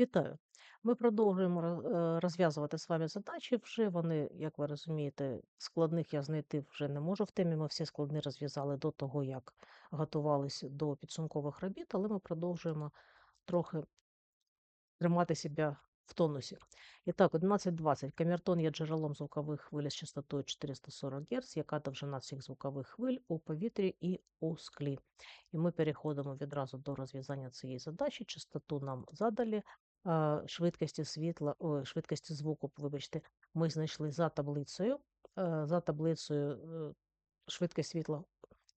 Вітаю! Ми продовжуємо е, розв'язувати з вами задачі. Вже вони, як ви розумієте, складних я знайти вже не можу в темі. Ми всі складні розв'язали до того, як готувалися до підсумкових робіт, але ми продовжуємо трохи тримати себе в тонусі. І так, 11.20. Камертон є джерелом звукових хвиль з частотою 440 Гц, яка довжина цих звукових хвиль у повітрі і у склі. І ми переходимо відразу до розв'язання цієї задачі. Частоту нам задали. Е, Швидкості світла, ой, швидкості звуку, вибачте, ми знайшли за таблицею. Е, За таблицею е, швидкість світла.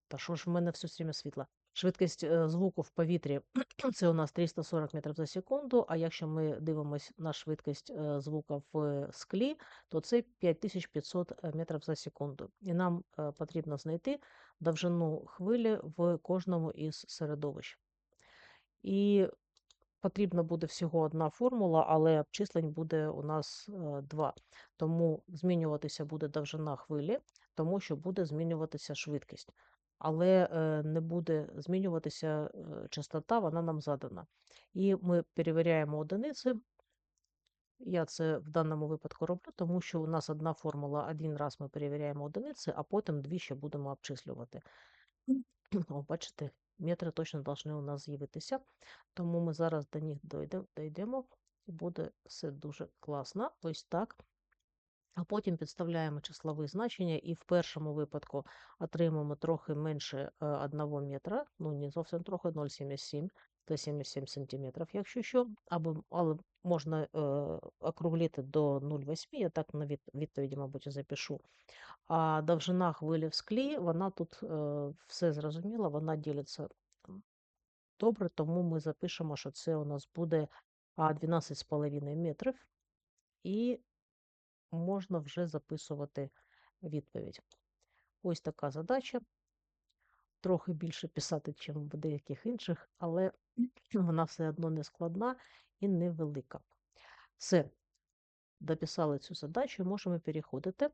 Та що ж в мене все время світло? Швидкість е, звуку в повітрі це у нас 340 метрів за секунду. А якщо ми дивимося на швидкість звука в склі, то це 5500 метрів за секунду. І нам потрібно знайти довжину хвилі в кожному із середовищ. І потрібна буде всього одна формула, але обчислень буде у нас е, два. Тому змінюватися буде довжина хвилі, тому що буде змінюватися швидкість. Але е, не буде змінюватися е, частота, вона нам задана. І ми перевіряємо одиниці. Я це в даному випадку роблю, тому що у нас одна формула, один раз ми перевіряємо одиниці, а потім дві ще будемо обчислювати. О, бачите, метри точно должны у нас з'явитися. Тому ми зараз до них дійдемо, буде все дуже класно. Ось так. А потім підставляємо числові значення, і в першому випадку отримаємо трохи менше 1 метра, ну не зовсім трохи 0,77 та 77 сантиметрів, якщо що, або, але можна е, округлити до 0,8, я так на від, відповіді, мабуть, запишу. А довжина хвилі в склі, вона тут е, все зрозуміло, вона ділиться добре, тому ми запишемо, що це у нас буде 12,5 метрів. І можна вже записувати відповідь. Ось така задача. Трохи більше писати, ніж в деяких інших, але вона все одно не складна і невелика. Все, дописали цю задачу, можемо переходити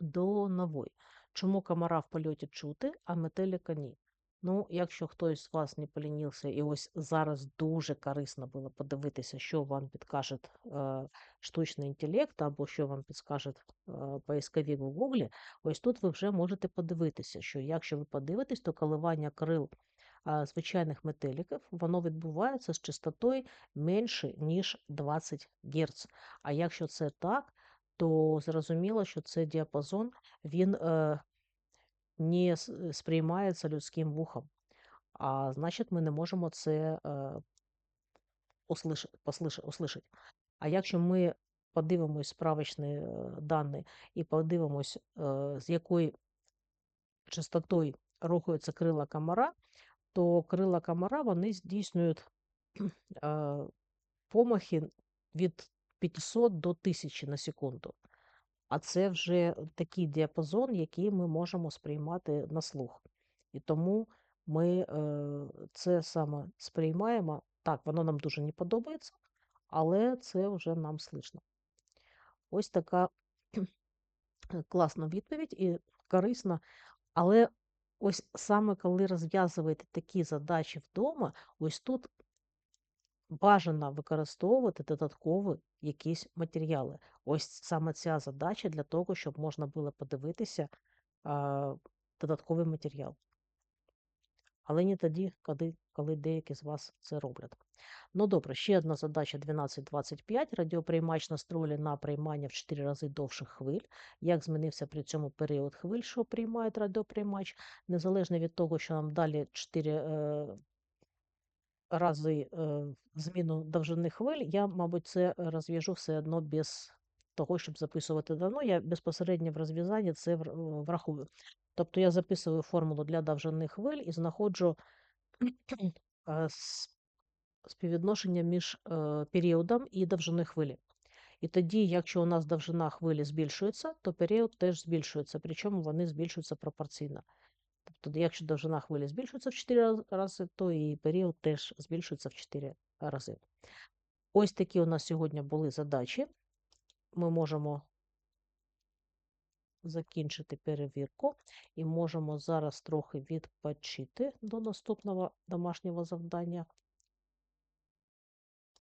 до нової. Чому комара в польоті чути, а метелика ні? Ну, якщо хтось з вас не полінився, і ось зараз дуже корисно було подивитися, що вам підкаже е, штучний інтелект, або що вам підскаже е, поисковик у Гуглі, ось тут ви вже можете подивитися, що якщо ви подивитесь, то коливання крил е, звичайних метеликів, воно відбувається з частотою менше, ніж 20 Гц. А якщо це так, то зрозуміло, що цей діапазон він е, не с- сприймається людським вухом. А значить, ми не можемо це е, услышати, послыш- услышати. А якщо ми подивимось справочні е, дані і подивимось, е, з якою частотою рухаються крила комара, то крила комара вони здійснюють е, помахи від 500 до 1000 на секунду. А це вже такий діапазон, який ми можемо сприймати на слух. І тому ми е, це саме сприймаємо. Так, воно нам дуже не подобається, але це вже нам слышно. Ось така класна відповідь і корисна. Але ось саме коли розв'язуєте такі задачі вдома, ось тут бажано використовувати додаткові якісь матеріали. Ось саме ця задача для того, щоб можна було подивитися а, додатковий матеріал. Але не тоді, коли, коли деякі з вас це роблять. Ну добре, ще одна задача 12.25. Радіоприймач настроїли на приймання в 4 рази довших хвиль. Як змінився при цьому період хвиль, що приймає радіоприймач, незалежно від того, що нам далі 4 е, рази е, зміну довжини хвиль, я, мабуть, це розв'яжу все одно без того, щоб записувати давно. Я безпосередньо в розв'язанні це е, врахую. Тобто я записую формулу для довжини хвиль і знаходжу е, співвідношення між періодом і довжиною хвилі. І тоді, якщо у нас довжина хвилі збільшується, то період теж збільшується, причому вони збільшуються пропорційно. Тобто, якщо довжина хвилі збільшується в 4 рази, то і період теж збільшується в 4 рази. Ось такі у нас сьогодні були задачі. Ми можемо закінчити перевірку і можемо зараз трохи відпочити до наступного домашнього завдання.